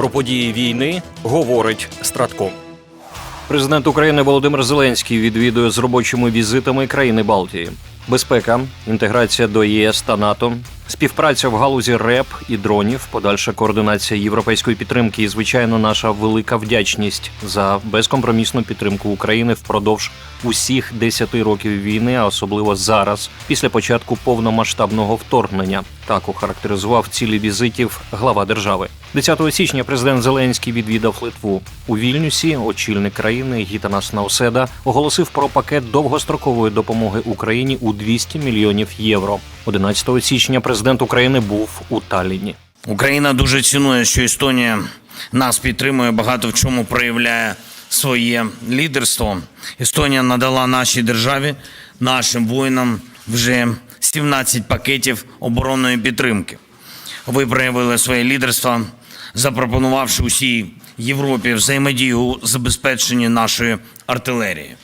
Про події війни говорить Стратком. Президент України Володимир Зеленський відвідує з робочими візитами країни Балтії. Безпека, інтеграція до ЄС та НАТО, співпраця в галузі РЕП і дронів, подальша координація європейської підтримки і, звичайно, наша велика вдячність за безкомпромісну підтримку України впродовж усіх 10 років війни, а особливо зараз, після початку повномасштабного вторгнення. Так охарактеризував цілі візитів глава держави. 10 січня президент Зеленський відвідав Литву у Вільнюсі. Очільник країни Гітанас Науседа оголосив про пакет довгострокової допомоги Україні у 200 мільйонів євро. 11 січня президент України був у Талліні. Україна дуже цінує, що Естонія нас підтримує, багато в чому проявляє своє лідерство. Естонія надала нашій державі, нашим воїнам вже 17 пакетів оборонної підтримки. Ви проявили своє лідерство, запропонувавши усій Європі взаємодію у забезпеченні нашої артилерії.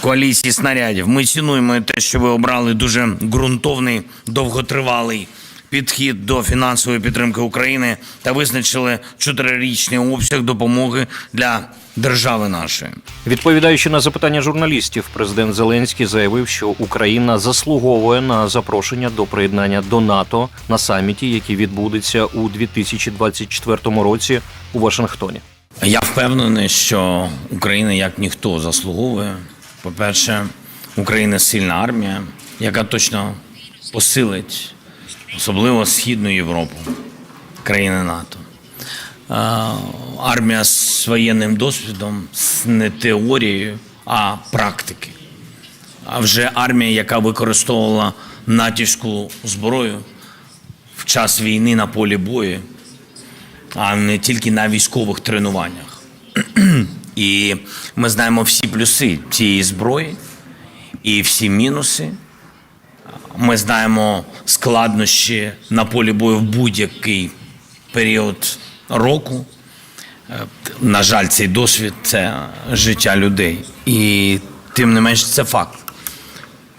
Коаліції снарядів. Ми цінуємо те, що ви обрали дуже ґрунтовний, довготривалий підхід до фінансової підтримки України та визначили чотирирічний обсяг допомоги для держави нашої. Відповідаючи на запитання журналістів, президент Зеленський заявив, що Україна заслуговує на запрошення до приєднання до НАТО на саміті, який відбудеться у 2024 році у Вашингтоні. Я впевнений, що Україна як ніхто заслуговує. По-перше, Україна сильна армія, яка точно посилить особливо Східну Європу, країни НАТО. Армія з воєнним досвідом, з не теорією, а практики. А вже армія, яка використовувала натівську зброю в час війни на полі бою, а не тільки на військових тренуваннях. І ми знаємо всі плюси цієї зброї і всі мінуси. Ми знаємо складнощі на полі бою в будь-який період року. Е, На жаль, цей досвід це життя людей. І тим не менш це факт.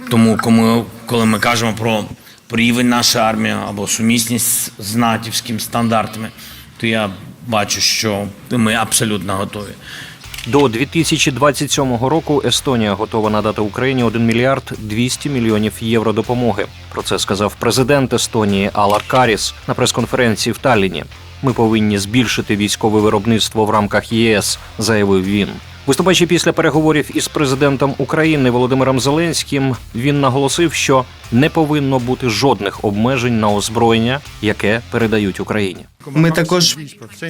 Тому, коли, коли ми кажемо про рівень нашої армії або сумісність з натівськими стандартами, то я бачу, що ми абсолютно готові. До 2027 року Естонія готова надати Україні 1 мільярд 200 мільйонів євро допомоги. Про це сказав президент Естонії Алар Каріс на прес-конференції в Талліні. Ми повинні збільшити військове виробництво в рамках ЄС, заявив він. Виступаючи після переговорів із президентом України Володимиром Зеленським, він наголосив, що не повинно бути жодних обмежень на озброєння, яке передають Україні. Ми також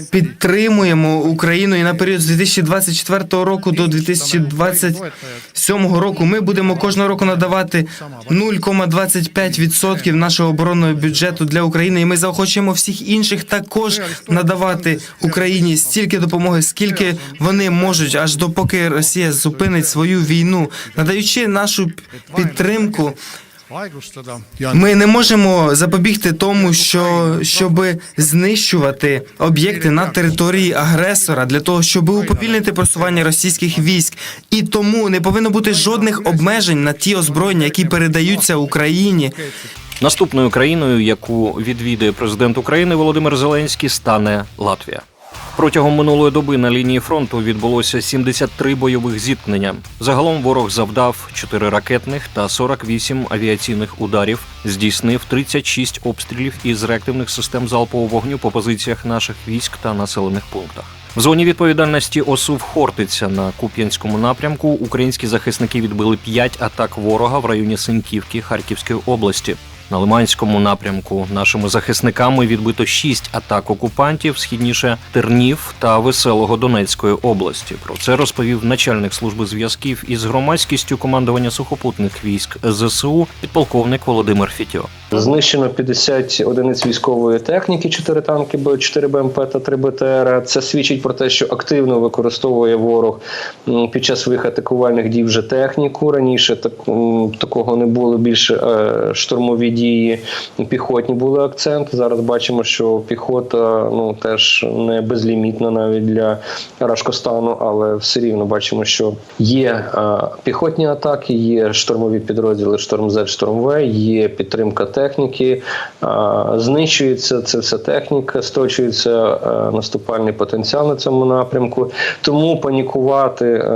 підтримуємо Україну і на період з 2024 року до 2027 року. Ми будемо кожного року надавати 0,25% нашого оборонного бюджету для України. І ми заохочуємо всіх інших також надавати Україні стільки допомоги, скільки вони можуть, аж допоки Росія зупинить свою війну, надаючи нашу підтримку. Ми не можемо запобігти тому, що щоб знищувати об'єкти на території агресора для того, щоб уповільнити просування російських військ, і тому не повинно бути жодних обмежень на ті озброєння, які передаються Україні. Наступною країною, яку відвідує президент України Володимир Зеленський, стане Латвія. Протягом минулої доби на лінії фронту відбулося 73 бойових зіткнення. Загалом ворог завдав 4 ракетних та 48 авіаційних ударів, здійснив 36 обстрілів із реактивних систем залпового вогню по позиціях наших військ та населених пунктах. В зоні відповідальності ОСУВ Хортиця на Куп'янському напрямку українські захисники відбили 5 атак ворога в районі Синьківки Харківської області. На Лиманському напрямку нашими захисниками відбито 6 атак окупантів східніше Тернів та Веселого Донецької області. Про це розповів начальник служби зв'язків із громадськістю командування сухопутних військ ЗСУ підполковник Володимир Фітьо. Знищено 50 одиниць військової техніки, 4 танки, 4 БМП та 3 БТР. Це свідчить про те, що активно використовує ворог під час своїх атакувальних дій вже техніку. Раніше так, такого не було більше е, штурмові дії піхотні були акцент. Зараз бачимо, що піхота ну теж не безлімітна навіть для Рашкостану, але все рівно бачимо, що є е, піхотні атаки, є штурмові підрозділи Шторм З, Шторм В, є підтримка техніки, е, знищується це вся техніка, сточується е, наступальний потенціал на цьому напрямку. Тому панікувати е,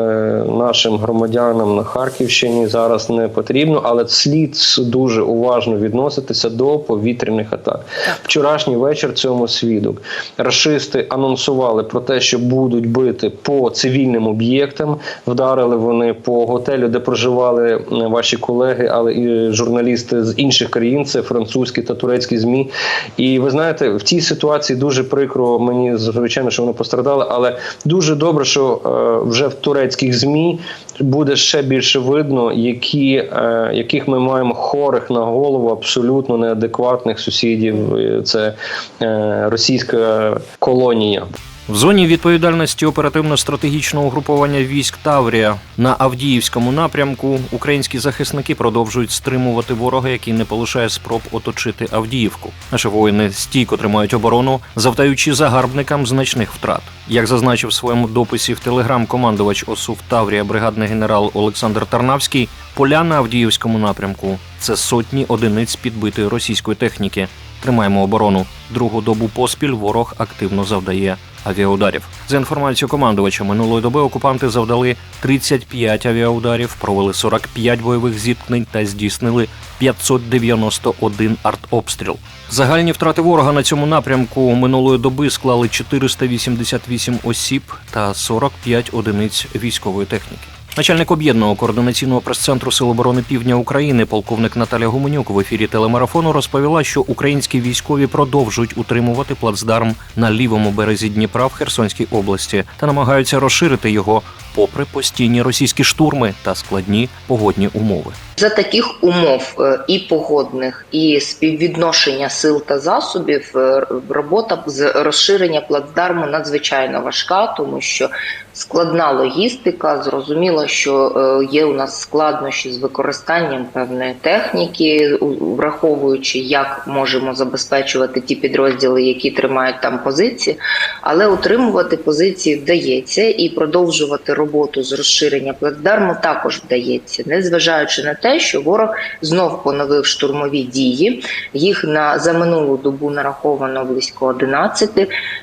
нашим громадянам на Харківщині зараз не потрібно, але слід дуже уважно відноситися до повітряних атак. Вчорашній вечір цьому свідок. Рашисти анонсували про те, що будуть бити по цивільним об'єктам. Вдарили вони по готелю, де проживали е, ваші колеги, але і журналісти з інших країн, це французькі та турецькі змі. І ви знаєте, в цій ситуації дуже прикро мені звичайно, що вони пострадали, але дуже добре, що е, вже в турецьких змі буде ще більше видно, які, е, яких ми маємо хорих на голову, абсолютно неадекватних сусідів. Це е, російська колонія. В зоні відповідальності оперативно-стратегічного угруповання військ Таврія на Авдіївському напрямку українські захисники продовжують стримувати ворога, який не полишає спроб оточити Авдіївку. Наші воїни стійко тримають оборону, завдаючи загарбникам значних втрат. Як зазначив в своєму дописі в телеграм командувач ОСУ Таврія, бригадний генерал Олександр Тарнавський, поля на Авдіївському напрямку це сотні одиниць підбитої російської техніки. Тримаємо оборону. Другу добу поспіль ворог активно завдає авіаударів. За інформацією командувача минулої доби окупанти завдали 35 авіаударів, провели 45 бойових зіткнень та здійснили 591 артобстріл. Загальні втрати ворога на цьому напрямку минулої доби склали 488 осіб та 45 одиниць військової техніки. Начальник об'єднаного координаційного прес-центру Сил оборони Півдня України, полковник Наталя Гуменюк в ефірі телемарафону розповіла, що українські військові продовжують утримувати плацдарм на лівому березі Дніпра в Херсонській області та намагаються розширити його попри постійні російські штурми та складні погодні умови. За таких умов е, і погодних, і співвідношення сил та засобів, е, робота з розширення плацдарму надзвичайно важка, тому що складна логістика. Зрозуміло, що е, є у нас складнощі з використанням певної техніки, враховуючи, як можемо забезпечувати ті підрозділи, які тримають там позиції, але утримувати позиції вдається і продовжувати роботу з розширення плацдарму також вдається, незважаючи на те, що ворог знов поновив штурмові дії. Їх на за минулу добу нараховано близько 11,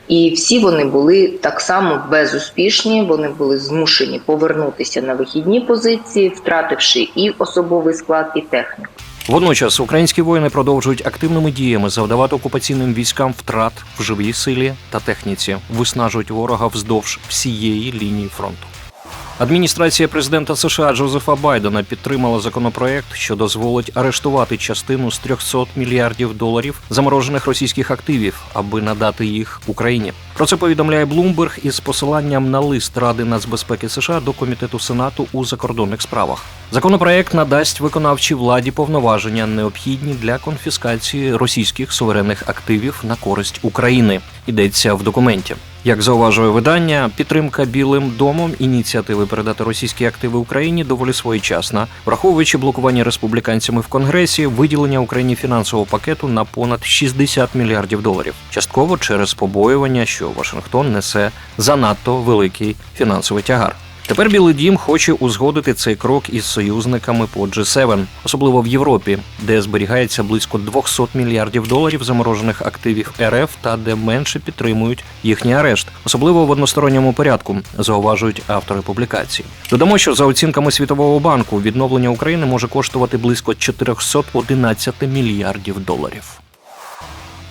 і всі вони були так само безуспішні. Вони були змушені повернутися на вихідні позиції, втративши і особовий склад, і техніку. Водночас українські воїни продовжують активними діями завдавати окупаційним військам втрат в живій силі та техніці, виснажують ворога вздовж всієї лінії фронту. Адміністрація президента США Джозефа Байдена підтримала законопроект, що дозволить арештувати частину з 300 мільярдів доларів заморожених російських активів, аби надати їх Україні. Про це повідомляє Bloomberg із посиланням на лист Ради нацбезпеки США до комітету Сенату у закордонних справах. Законопроект надасть виконавчій владі повноваження, необхідні для конфіскації російських суверенних активів на користь України. Йдеться в документі. Як зауважує видання, підтримка Білим домом ініціативи передати російські активи Україні доволі своєчасна, враховуючи блокування республіканцями в Конгресі, виділення Україні фінансового пакету на понад 60 мільярдів доларів, частково через побоювання, що Вашингтон несе занадто великий фінансовий тягар. Тепер Білий Дім хоче узгодити цей крок із союзниками по G7, особливо в Європі, де зберігається близько 200 мільярдів доларів заморожених активів РФ та де менше підтримують їхній арешт, особливо в односторонньому порядку, зауважують автори публікації. Додамо, що за оцінками Світового банку відновлення України може коштувати близько 411 мільярдів доларів.